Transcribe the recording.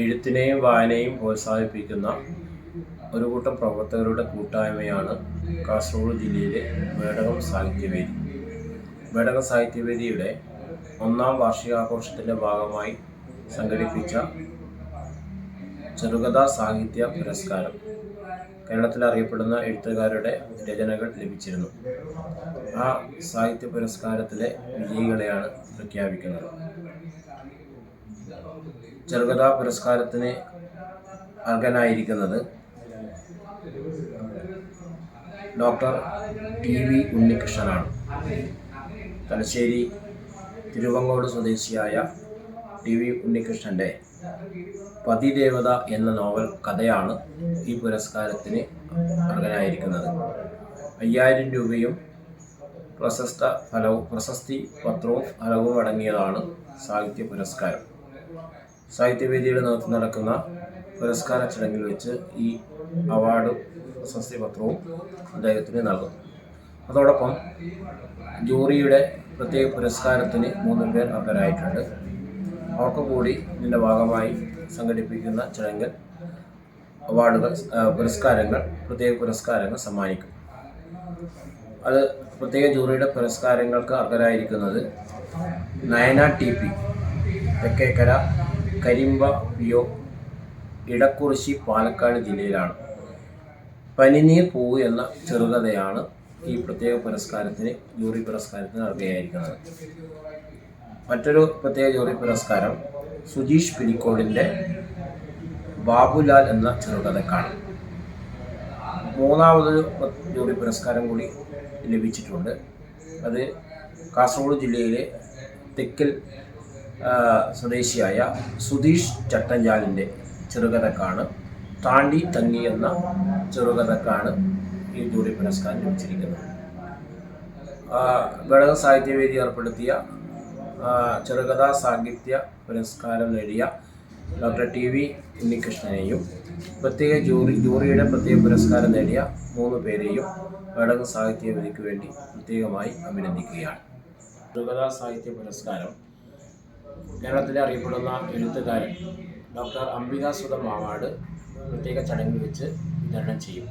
എഴുത്തിനെയും വായനയും പ്രോത്സാഹിപ്പിക്കുന്ന ഒരു കൂട്ടം പ്രവർത്തകരുടെ കൂട്ടായ്മയാണ് കാസർഗോഡ് ജില്ലയിലെ വേടകം സാഹിത്യവേദി. വേടകം സാഹിത്യവേദിയുടെ ഒന്നാം വാർഷികാഘോഷത്തിന്റെ ഭാഗമായി സംഘടിപ്പിച്ച ചെറുകഥാ സാഹിത്യ പുരസ്കാരം കേരളത്തിൽ അറിയപ്പെടുന്ന എഴുത്തുകാരുടെ രചനകൾ ലഭിച്ചിരുന്നു. ആ സാഹിത്യ പുരസ്കാരത്തിലെ വിജയികളെയാണ് പ്രഖ്യാപിക്കുന്നത്. ചെറുകഥാ പുരസ്കാരത്തിന് അർഹനായിരിക്കുന്നത് ഡോക്ടർ ടി വി ഉണ്ണികൃഷ്ണനാണ്. തലശ്ശേരി തിരുവങ്ങോട് സ്വദേശിയായ ടി വി ഉണ്ണികൃഷ്ണന്റെ പതിദേവത എന്ന നോവൽ കഥയാണ് ഈ പുരസ്കാരത്തിന് അർഹനായിരിക്കുന്നത്. അയ്യായിരം രൂപയും പ്രശസ്ത ഫലവും പ്രശസ്തി പത്രവും ഫലവും അടങ്ങിയതാണ് സാഹിത്യ പുരസ്കാരം. സാഹിത്യവേദിയുടെ നേതൃത്വം നടക്കുന്ന പുരസ്കാര ചടങ്ങിൽ വെച്ച് ഈ അവാർഡ് പ്രശസ്തി പത്രവും അദ്ദേഹത്തിന് നൽകും അതോടൊപ്പം ജൂറിയുടെ പ്രത്യേക പുരസ്കാരത്തിന് മൂന്ന് പേർ അർഹരായിട്ടുണ്ട്. അവർക്ക് കൂടി ഇതിന്റെ ഭാഗമായി സംഘടിപ്പിക്കുന്ന ചടങ്ങിൽ അവാർഡുകൾ പുരസ്കാരങ്ങൾ പ്രത്യേക പുരസ്കാരങ്ങൾ സമ്മാനിക്കും. അത് പ്രത്യേക ജൂറിയുടെ പുരസ്കാരങ്ങൾക്ക് അർഹരായിരിക്കുന്നത് നയന ടി പി തെക്കേക്കര കരിമ്പ വിയോ ഇടക്കുറിശി പാലക്കാട് ജില്ലയിലാണ്. പനിനീർ പൂവ് എന്ന ചെറുകഥയാണ് ഈ പ്രത്യേക പുരസ്കാരത്തിന് ജൂറി പുരസ്കാരത്തിന് അർഹയായിരിക്കുന്നത്. മറ്റൊരു പ്രത്യേക ജൂറി പുരസ്കാരം സുജീഷ് പിലിക്കോടിന്റെ ബാബുലാൽ എന്ന ചെറുകഥക്കാണ്. മൂന്നാമതൊരു ജൂറി പുരസ്കാരം കൂടി ലഭിച്ചിട്ടുണ്ട്. അത് കാസർഗോഡ് ജില്ലയിലെ തെക്കൽ സ്വദേശിയായ സുധീഷ് ചട്ടഞ്ചാലിന്റെ ചെറുകഥക്കാണ്. താണ്ടി തങ്ങി എന്ന ചെറുകഥക്കാണ് ഈ ജൂറി പുരസ്കാരം ലഭിച്ചിരിക്കുന്നത്. ഘടക സാഹിത്യവേദി ഏർപ്പെടുത്തിയ ചെറുകഥാ സാഹിത്യ പുരസ്കാരം നേടിയ ഡോക്ടർ ടി വി ഉണ്ണികൃഷ്ണനെയും പ്രത്യേക ജൂറി ജൂറിയുടെ പ്രത്യേക പുരസ്കാരം നേടിയ മൂന്ന് പേരെയും ഘടക സാഹിത്യവേദിക്ക് വേണ്ടി പ്രത്യേകമായി അഭിനന്ദിക്കുകയാണ്. ചെറുകഥാ സാഹിത്യ പുരസ്കാരം കേരളത്തിലെ അറിയപ്പെടുന്ന എഴുത്തുകാരൻ ഡോക്ടർ അംബികാസുധ മാവാട് പ്രത്യേക ചടങ്ങിൽ വെച്ച് വിതരണം ചെയ്യും.